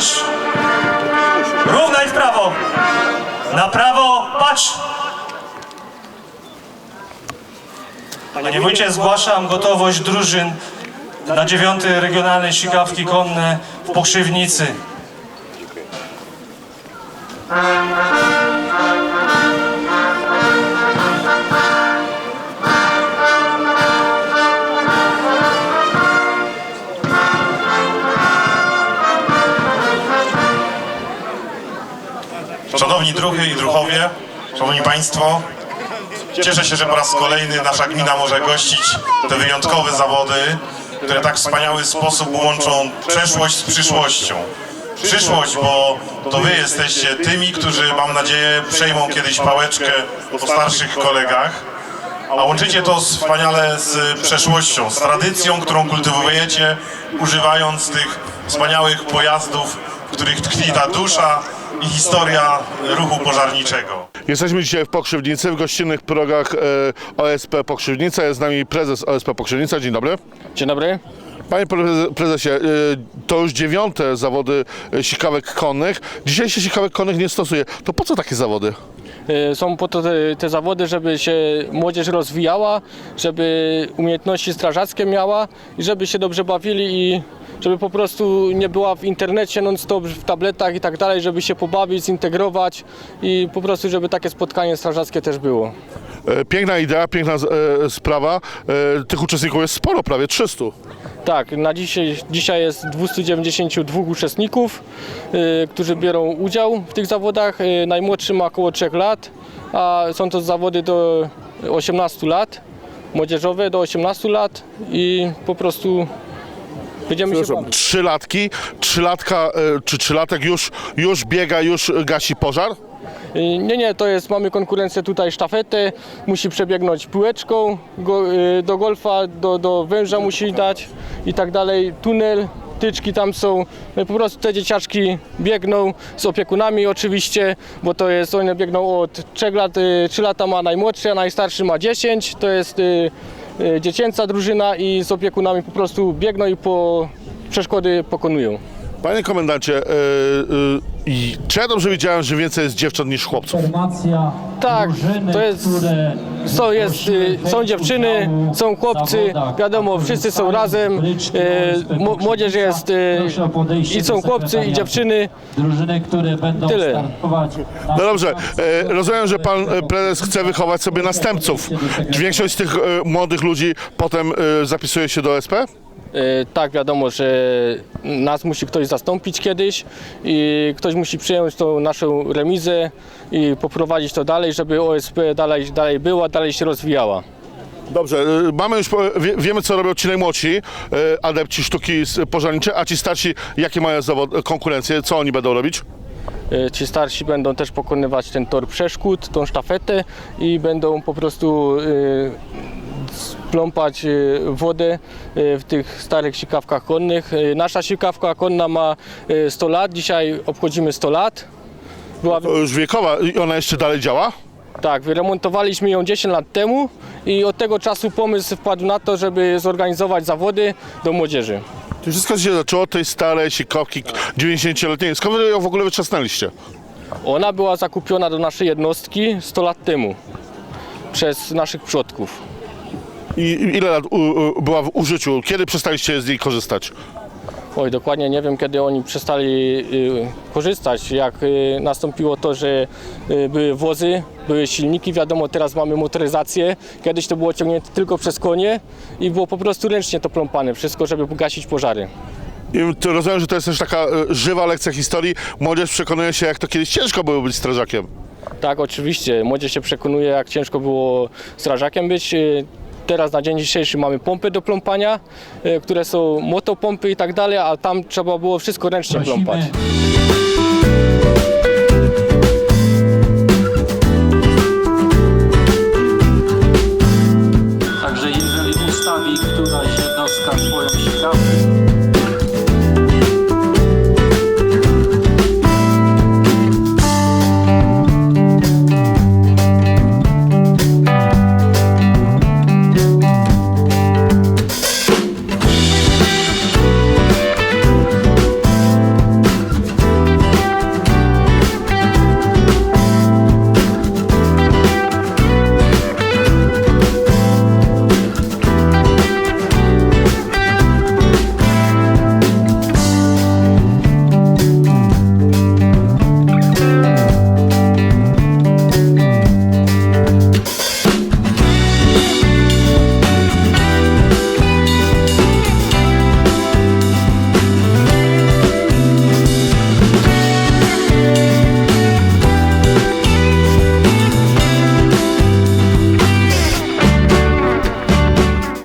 patrz! Równaj w prawo! Na prawo, patrz! Panie wójcie, zgłaszam gotowość drużyn na dziewiąty regionalne sikawki konne w Pokrzywnicy. Szanowni druhy i druhowie, szanowni państwo, cieszę się, że po raz kolejny nasza gmina może gościć te wyjątkowe zawody, które tak w wspaniały sposób łączą przeszłość z przyszłością. Przyszłość, bo to wy jesteście tymi, którzy mam nadzieję przejmą kiedyś pałeczkę po starszych kolegach, a łączycie to wspaniale z przeszłością, z tradycją, którą kultywujecie, używając tych wspaniałych pojazdów, w których tkwi ta dusza i historia ruchu pożarniczego. Jesteśmy dzisiaj w Pokrzywnicy, w gościnnych progach e, OSP Pokrzywnica. Jest z nami prezes OSP Pokrzywnica. Dzień dobry. Dzień dobry. Panie preze- prezesie, e, to już dziewiąte zawody e, sikawek konnych. Dzisiaj się sikawek konnych nie stosuje. To po co takie zawody? Y, Są po to te, te zawody, żeby się młodzież rozwijała, żeby umiejętności strażackie miała i żeby się dobrze bawili i żeby po prostu nie była w internecie non-stop, w tabletach i tak dalej, żeby się pobawić, zintegrować i po prostu, żeby takie spotkanie strażackie też było. E, Piękna idea, piękna e, sprawa. E, Tych uczestników jest sporo, prawie 300. Tak, na dzisiaj, dzisiaj jest 292 uczestników, y, którzy biorą udział w tych zawodach. Y, najmłodszy ma około 3 lat, a są to zawody do 18 lat, młodzieżowe do 18 lat i po prostu będziemy się bawić. Trzylatki, trzylatka e, czy trzylatek już, już biega, już gasi pożar? Y, Nie, nie, to jest, mamy konkurencję tutaj sztafety, musi przebiegnąć piłeczką go, y, do golfa, do, do węża musi dać i tak dalej, tunel, tyczki tam są, Y, po prostu te dzieciaczki biegną z opiekunami oczywiście, bo to jest, one biegną od 3 lat, 3 lata ma najmłodszy, a najstarszy ma 10, to jest dziecięca drużyna i z opiekunami po prostu biegną i po przeszkody pokonują. Panie komendancie, e, i czy ja dobrze widziałem, że więcej jest dziewcząt niż chłopców? Informacja Tak, to jest- Są, jest, y, są dziewczyny, są chłopcy, wiadomo, wszyscy są razem, y, mo- młodzież jest, y, i są chłopcy i dziewczyny. Drużyny, które będą Tyle. startować. na No dobrze, e, rozumiem, że pan e, prezes chce wychować sobie następców. Czy większość z tych e, młodych ludzi potem e, zapisuje się do SP? Y, Tak, wiadomo, że nas musi ktoś zastąpić kiedyś i ktoś musi przyjąć tą naszą remizę i poprowadzić to dalej, żeby OSP dalej, dalej była, dalej się rozwijała. Dobrze, e, mamy już, wie, wiemy co robią ci najmłodsi, e, adepci sztuki pożarnicze, a ci starsi, jakie mają zawod, konkurencje, co oni będą robić? Y, Ci starsi będą też pokonywać ten tor przeszkód, tą sztafetę i będą po prostu y, pląpać y, wodę y, w tych starych sikawkach konnych. Y, Nasza sikawka konna ma y, 100 lat, dzisiaj obchodzimy 100 lat. Była, To już wiekowa i ona jeszcze dalej działa? tak, wyremontowaliśmy ją 10 lat temu i od tego czasu pomysł wpadł na to, żeby zorganizować zawody do młodzieży. To wszystko się zaczęło od tej starej sikawki 90-letniej. Skąd wy ją w ogóle wyczesnęliście? Ona była zakupiona do naszej jednostki 100 lat temu przez naszych przodków. I ile lat u, u, była w użyciu? Kiedy przestaliście z niej korzystać? Oj, dokładnie nie wiem, kiedy oni przestali y, korzystać. Jak y, nastąpiło to, że y, były wozy, były silniki, wiadomo, teraz mamy motoryzację. Kiedyś to było ciągnięte tylko przez konie i było po prostu ręcznie to pląpane, wszystko, żeby gasić pożary. I to rozumiem, że to jest też taka e, żywa lekcja historii. Młodzież przekonuje się, jak to kiedyś ciężko było być strażakiem. Tak, oczywiście, młodzież się przekonuje, jak ciężko było strażakiem być. Y, Teraz na dzień dzisiejszy mamy pompy do pląpania, e, które są motopompy i tak dalej, a tam trzeba było wszystko ręcznie Prosimy. pląpać. Także jeżeli ustawi któraś